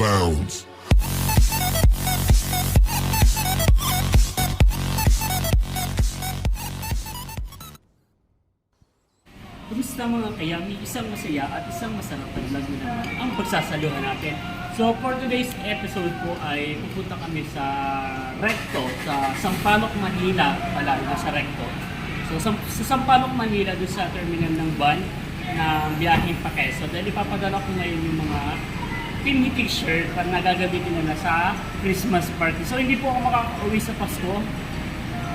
bounds. Kumusta mga kayami? Isang masaya at isang masarap na vlog na ang pagsasaluhan natin. So for today's episode po ay pupunta kami sa Recto, sa Sampaloc, Manila. Pala, ito sa Recto. So sa, sa Sampaloc, Manila, doon sa terminal ng van na biyaheng pa Quezon. Dahil ipapadala ko ngayon yung mga pin t-shirt para nagagamitin na, na sa Christmas party. So hindi po ako makaka-uwi sa Pasko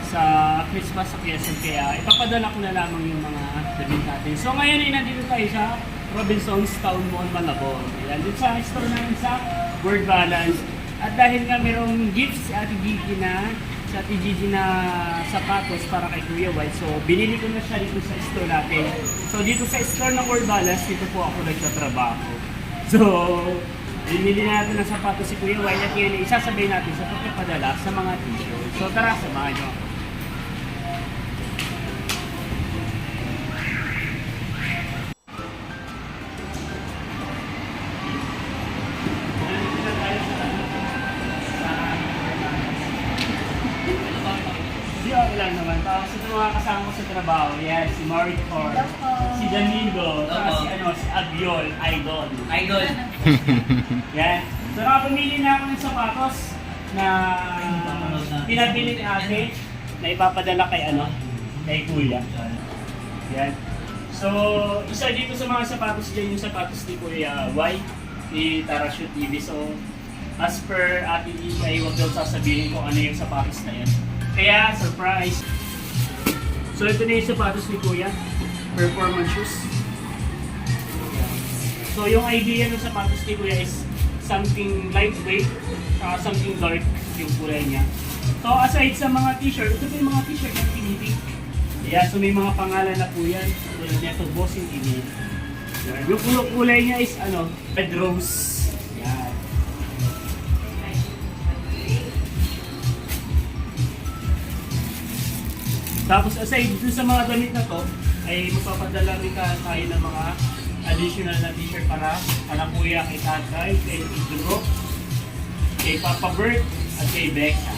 sa Christmas sa Quezon kaya ipapadala ko na lamang yung mga damit natin. So ngayon ay nandito tayo sa Robinson's Town Mall, Malabon. Ayan, dito sa store namin sa Word Balance. At dahil nga mayroong gifts Ate Gigi na sa Ate Gigi na sapatos para kay Kuya White. So binili ko na siya dito sa store natin. So dito sa store ng Word Balance, dito po ako nagtatrabaho. So, binili natin ng sapatos si Kuya White at yun natin sa pagpapadala sa mga t-shirt. So tara, samahan nyo. Tapos ito mga kasama ko sa trabaho, yan, si Maricor, si Danilo, tapos si, ano, si Abiol, Idol. Idol. Yan. So nakapamili na ako ng sapatos na pinabili ni ate na ipapadala kay ano, kay kuya. Yan. So, isa dito sa mga sapatos dyan yung sapatos ni Kuya Y, ni Tarashoot TV. So, as per Ate Lee, ay huwag daw sasabihin kung ano yung sapatos na yan. Kaya, surprise! So, ito na yung sapatos ni Kuya. Performance shoes. So, yung idea ng sapatos ni Kuya is something lightweight, saka something dark yung kulay niya. So, aside sa mga t-shirt, ito yung mga t-shirt na pinili. Yeah, so may mga pangalan na po yan. Tulad nito, Bossing. Yan. Yung kulay niya is ano, red rose. Tapos aside dun sa mga damit na to, ay magpapadala rin ka tayo ng mga additional na t-shirt para kala kuya, kay tatay, kay Idro, kay Papa Bert, at kay Becca.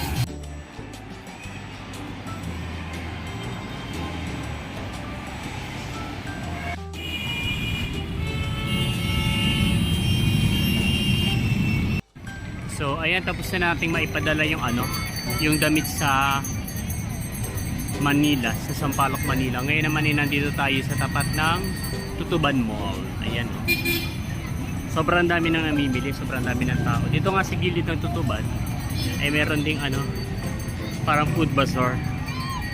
So, ayan, tapos na nating maipadala yung ano, yung damit sa Manila, sa Sampaloc, Manila. Ngayon naman ay nandito tayo sa tapat ng Tutuban Mall. Ayan, oh. Sobrang dami nang namimili, sobrang dami ng tao. Dito nga sa gilid ng Tutuban, ay meron ding ano, parang food bazaar.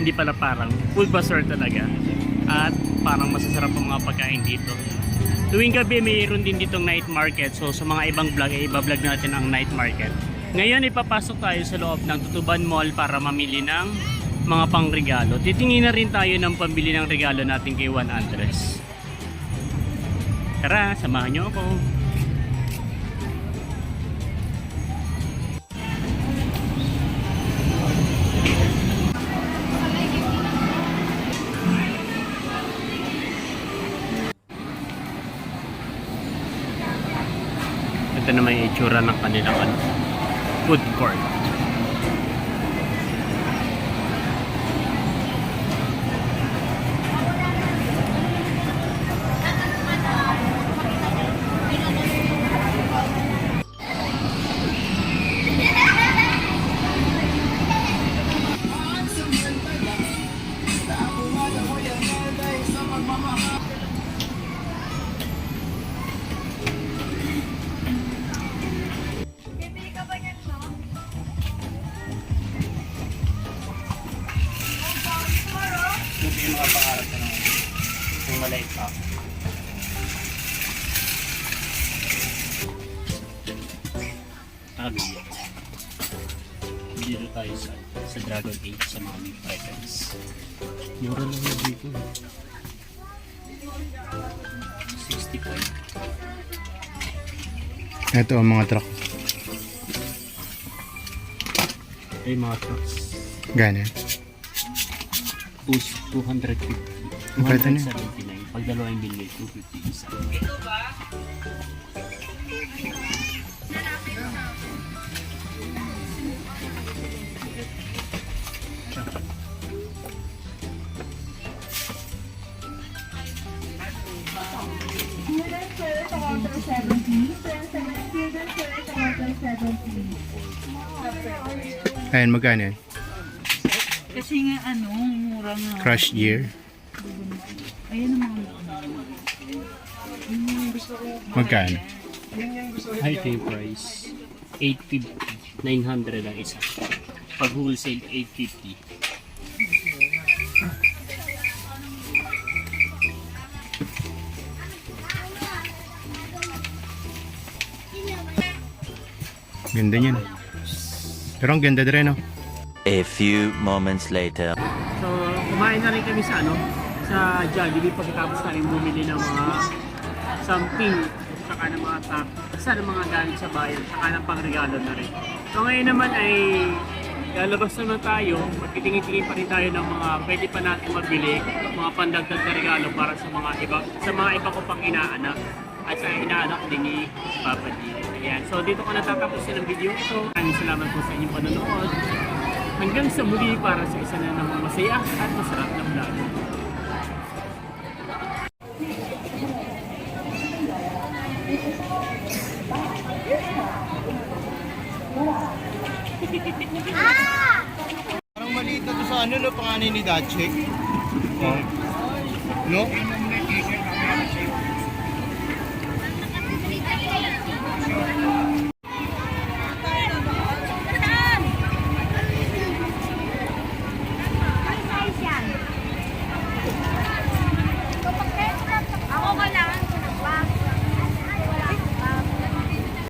Hindi pala parang, food bazaar talaga. At parang masasarap ang mga pagkain dito. Tuwing gabi mayroon din ditong night market. So sa mga ibang vlog ay iba-vlog natin ang night market. Ngayon ipapasok tayo sa loob ng Tutuban Mall para mamili ng mga pangregalo. Titingin na rin tayo ng pambili ng regalo natin kay Juan Andres. Tara, samahan niyo ako. Ito na may itsura ng kanilang ano, food court. Ito yung mga pangarap ko naman. Yung maliit pa. Sabi yan. Dito tayo sa, sa Dragon Age sa mga meat items. Mura lang na dito. 65. Ito ang mga truck. Ito yung mga trucks. Ganyan. 250. 279. Pag dalawa yung binigay, 250 isa. Ayan, magkano yan? Kasi nga ano, mura nga. Crush gear. Ayun ang mga Magkano? High price. 850. 900 ang isa. Pag wholesale, 850. Ganda niyan. Pero ang ganda din, no? A few moments later. So, kumain na rin kami sa ano, sa Jollibee pagkatapos namin bumili ng mga something, saka ng mga tap, basta ng mga gamit sa bayan, saka ng pangregalo na rin. So ngayon naman ay lalabas naman tayo, magtitingin-tingin pa rin tayo ng mga pwede pa natin mabili, mga pandagdag na regalo para sa mga iba, sa mga iba ko pang inaanak at sa inaanak din ni Papa G. Ayan. So dito ko natatapusin ang video ito. Maraming salamat po sa inyong panonood. Hanggang sa muli para sa isa na namang masaya at masarap na vlog. Parang maliit na to sa ano, no? Panganay ni Dache. Oh. No?